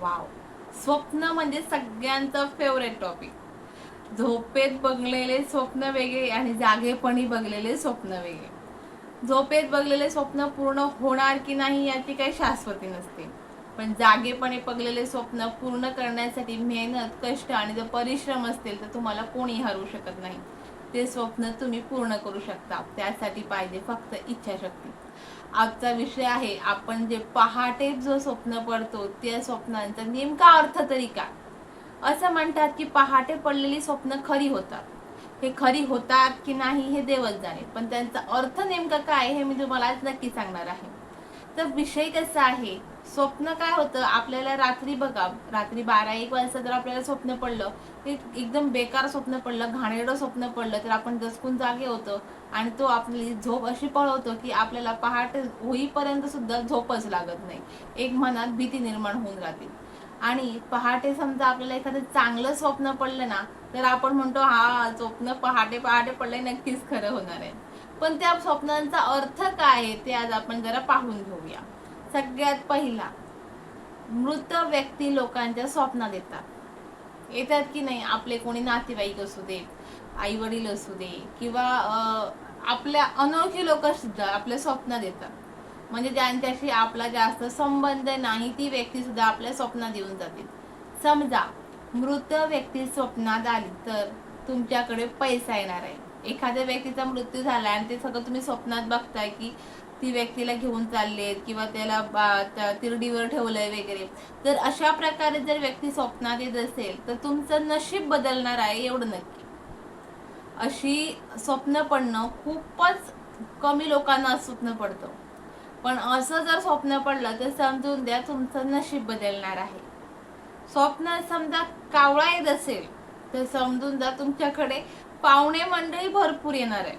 Wow स्वप्न म्हणजे सगळ्यांचं फेवरेट टॉपिक झोपेत बघलेले स्वप्न वेगळे आणि जागेपणी बघलेले स्वप्न वेगळे. झोपेत बघलेले स्वप्न पूर्ण होणार की नाही याची काही शाश्वती नसते. पण जागेपणे बघलेले स्वप्न पूर्ण करण्यासाठी मेहनत कष्ट आणि जर परिश्रम असतील तर तुम्हाला कोणी हरवू शकत नाही. ते स्वप्न तुम्ही पूर्ण करू शकता. त्यासाठी पाहिजे फक्त इच्छाशक्ती. आजचा विषय आहे आपण जे पहाटे जो स्वप्न पडतो त्या स्वप्नांचा नेमका अर्थ तरी काय? असं म्हणतात की पहाटे पडलेली स्वप्न खरी होतात. हे खरी होतात की नाही हे देवच जाणे. पण त्यांचा अर्थ नेमका काय हे मी तुम्हाला नक्की सांगणार आहे. तर विषय कसा आहे? स्वप्न काय होतं? आपल्याला रात्री बघा रात्री बारा एक वाजता जर आपल्याला स्वप्न पडलं ते एकदम बेकार स्वप्न पडलं घाणेरडं स्वप्न पडलं तर आपण दसकून जागे होतो. आणि तो आपली झोप अशी पळवतो की आपल्याला पहाटे होईपर्यंत सुद्धा झोपच लागत नाही. एक मनात भीती निर्माण होऊन राहते आणि पहाटे समजा आपल्याला एखादं चांगलं स्वप्न पडलं ना तर आपण म्हणतो हा स्वप्न पहाटे पहाटे पडलंय नक्कीच खरं होणार आहे. पण त्या स्वप्नांचा अर्थ काय आहे ते आज आपण जरा पाहून घेऊया. सगळ्यात पहिला मृत व्यक्ती लोकांच्या स्वप्नात येतात. येतात की नाही? आपले कोणी नातेवाईक असू दे आई वडील असू दे किंवा आपल्या अनोळखी लोक सुद्धा आपल्या स्वप्नात येतात. म्हणजे ज्यांच्याशी आपला जास्त संबंध नाही ती व्यक्ती सुद्धा आपल्या स्वप्नात येऊन जाते. समजा मृत व्यक्ती स्वप्नात आली तर तुमच्याकडे पैसा येणार आहे. एखाद्या व्यक्तीचा मृत्यू झाला आणि ते सगळं तुम्ही स्वप्नात बघताय की ती व्यक्तीला घेऊन चाललेत किंवा त्याला तिरडीवर ठेवलंय वगैरे. तर अशा प्रकारे जर व्यक्ती स्वप्नात येत असेल तर तुमचं नशीब बदलणार आहे एवढं नक्की. अशी स्वप्न पडणं खूपच कमी लोकांना स्वप्न पडतं. पण असं जर स्वप्न पडलं तर समजून द्या तुमचं नशीब बदलणार आहे. स्वप्न समजा कावळा येत असेल तर समजून जा तुमच्याकडे पाहुणे मंडळी भरपूर येणार आहे.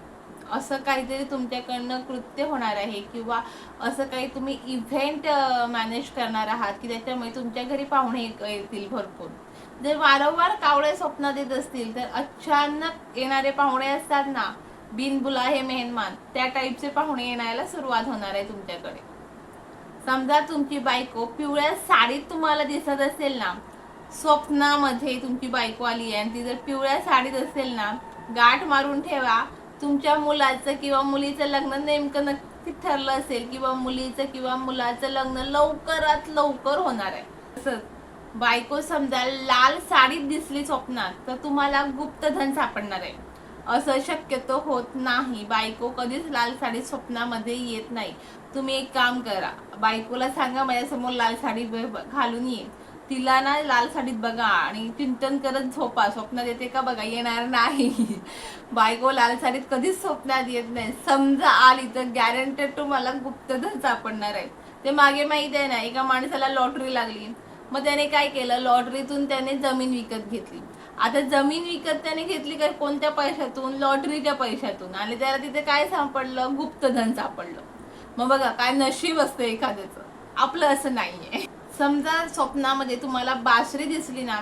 असं काहीतरी तुमच्याकडनं कृत्य होणार आहे किंवा असं काही तुम्ही इव्हेंट मॅनेज करणार आहात की त्याच्यामुळे तुमच्या घरी पाहुणे येतील भरपूर. जर वारंवार कावळे स्वप्न देत असतील तर अचानक येणारे पाहुणे असतात ना बिनबुला हे मेहमान त्या टाईपचे पाहुणे येण्याला सुरुवात होणार आहे तुमच्याकडे. समजा तुमची बायको पिवळ्या साडीत तुम्हाला दिसत असेल ना स्वप्नामध्ये तुमची बायको आली आहे आणि ती जर पिवळ्या साडीत असेल ना गाठ मारून ठेवा. तुमच्या मुलाचं किंवा मुलीचं लग्न नेमकं नक्की ठरलं असेल किंवा मुलीचं किंवा मुलाचं लग्न लवकरात लवकर होणार आहे. तसंच बायको समजा लाल साडीत दिसली स्वप्नात तर तुम्हाला गुप्तधन सापडणार आहे. असं शक्यतो होत नाही. बायको कधीच लाल साडी स्वप्नामध्ये येत नाही. तुम्ही एक काम करा. बायकोला सांगा माझ्यासमोर लाल साडी घालून ये. तिला ना लाल साडीत बघा आणि चिंतन करत झोपा. स्वप्नात येते का बघा येणार नाही. बायको लाल साडीत कधीच स्वप्नात येत नाही. समजा आली तर गॅरंटेड तुम्हाला गुप्तधन सापडणार आहे. ते मागे माहिती आहे ना एका माणसाला लॉटरी लागली. मग त्याने काय केलं? लॉटरीतून त्याने जमीन विकत घेतली. आता जमीन विकत त्याने घेतली काय कोणत्या पैशातून? लॉटरीच्या पैशातून. आणि त्याला तिथे काय सापडलं? गुप्तधन सापडलं. मग बघा काय नशीब असतं एखाद्याचं. आपलं असं नाहीये. समजा स्वप्नामध्ये तुम्हाला बासरी दिसली ना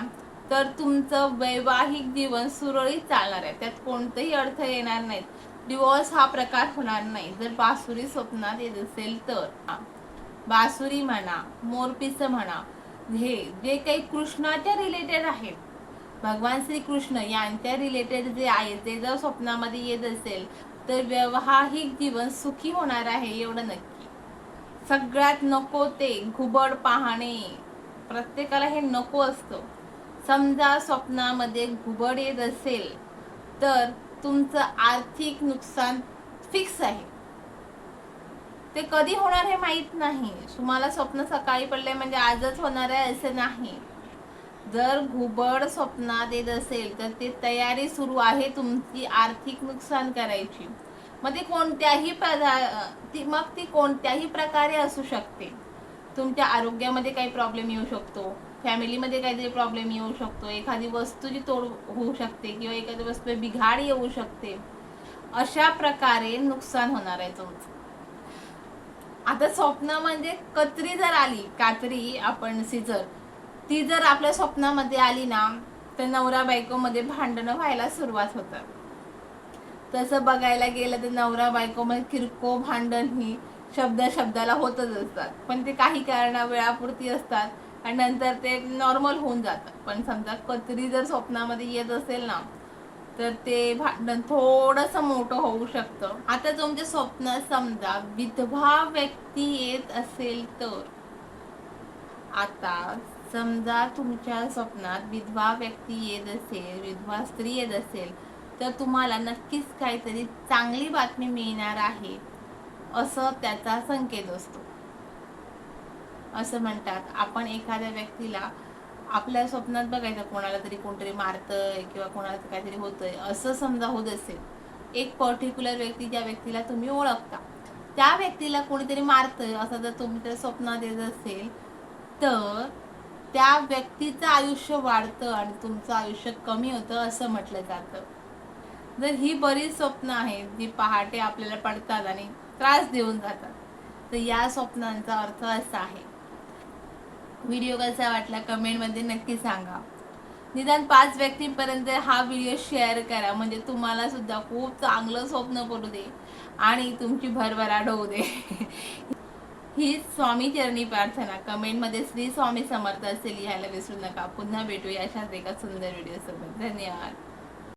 तर तुमचं वैवाहिक जीवन सुरळीत चालणार आहे. त्यात कोणतेही अर्थ येणार नाहीत. डिवोर्स हा प्रकार होणार नाही. जर बासुरी स्वप्नात येत असेल तर. बासुरी म्हणा मोरपिस म्हणा हे जे काही कृष्णाच्या रिलेटेड आहेत. भगवान श्रीकृष्ण यांच्या रिलेटेड जे आहे ते जर स्वप्नामध्ये येत असेल तर व्यवहारिक जीवन सुखी होणार आहे एवढं नक्की. सगळ्यात नको ते घुबड पाहणे. प्रत्येकाला हे नको असतं. समजा स्वप्नामध्ये घुबड येत असेल तर तुमचं आर्थिक नुकसान फिक्स आहे. ते कधी होणार हे माहीत नाही. तुम्हाला स्वप्न सकाळी पडले म्हणजे आजच होणार आहे असं नाही. जर घुबड स्वप्नात येत असेल तर ते तयारी सुरू आहे तुमची आर्थिक नुकसान करायची. मग ती कोणत्याही ती मग ती कोणत्याही प्रकारे असू शकते. तुमच्या आरोग्यामध्ये काही प्रॉब्लेम येऊ शकतो. फॅमिलीमध्ये काहीतरी प्रॉब्लेम येऊ शकतो. एखादी वस्तूची तोड होऊ शकते किंवा एखादी वस्तू बिघाड येऊ शकते अशा प्रकारे नुकसान होणार आहे तुमचं. आता स्वप्न म्हणजे कत्री जर आली कात्री आपण सिजर ती जर आपल्या स्वप्नामध्ये आली ना तर नवरा बायकोमध्ये भांडणं व्हायला सुरुवात होतात. तसं बघायला गेलं तर नवरा बायकोमध्ये म्हणजे किरकोळ भांडण ही शब्द शब्दाला होतच असतात. पण ते काही कारण वेळापुरती असतात आणि नंतर ते नॉर्मल होऊन जातात. पण समजा कत्री जर स्वप्नामध्ये येत असेल ना तर ते भांडण थोडंसं मोठं होऊ शकतं. आता तुमचे म्हणजे स्वप्न समजा विधवा व्यक्ती येत असेल तर आता समजा तुमच्या स्वप्नात विधवा व्यक्ती येत असेल विधवा स्त्री येत असेल तर तुम्हाला नक्कीच काहीतरी चांगली बातमी मिळणार आहे असं त्याचा संकेत असतो. असं म्हणतात. आपण एखाद्या व्यक्तीला आपल्या स्वप्नात बघायचं कोणाला तरी कोणतरी मारतंय किंवा कोणाला काहीतरी होतंय असं समजा होत असेल एक पर्टिक्युलर व्यक्ती ज्या व्यक्तीला तुम्ही ओळखता त्या व्यक्तीला कोणीतरी मारतंय असं जर तुम्ही तुमच्या स्वप्नात येत असेल तर त्या व्यक्तीचं आयुष्य वाढतं आणि तुमचं आयुष्य कमी होतं असं म्हटलं जातं. जर ही बरीच स्वप्न आहेत जी पहाटे आपल्याला पडतात आणि त्रास देऊन जातात तर या स्वप्नांचा अर्थ असा आहे. व्हिडिओ कसा वाटला कमेंटमध्ये नक्की सांगा. निदान पाच व्यक्तींपर्यंत हा व्हिडिओ शेअर करा म्हणजे तुम्हाला सुद्धा खूप चांगलं स्वप्न पडू दे आणि तुमची भरभराट होऊ दे. ही स्वामी चरणी प्रार्थना. कमेंटमध्ये श्री स्वामी समर्थ असे लिहायला विसरू नका. पुन्हा भेटूया अशाच एका सुंदर व्हिडिओ सोबत धन्यवाद.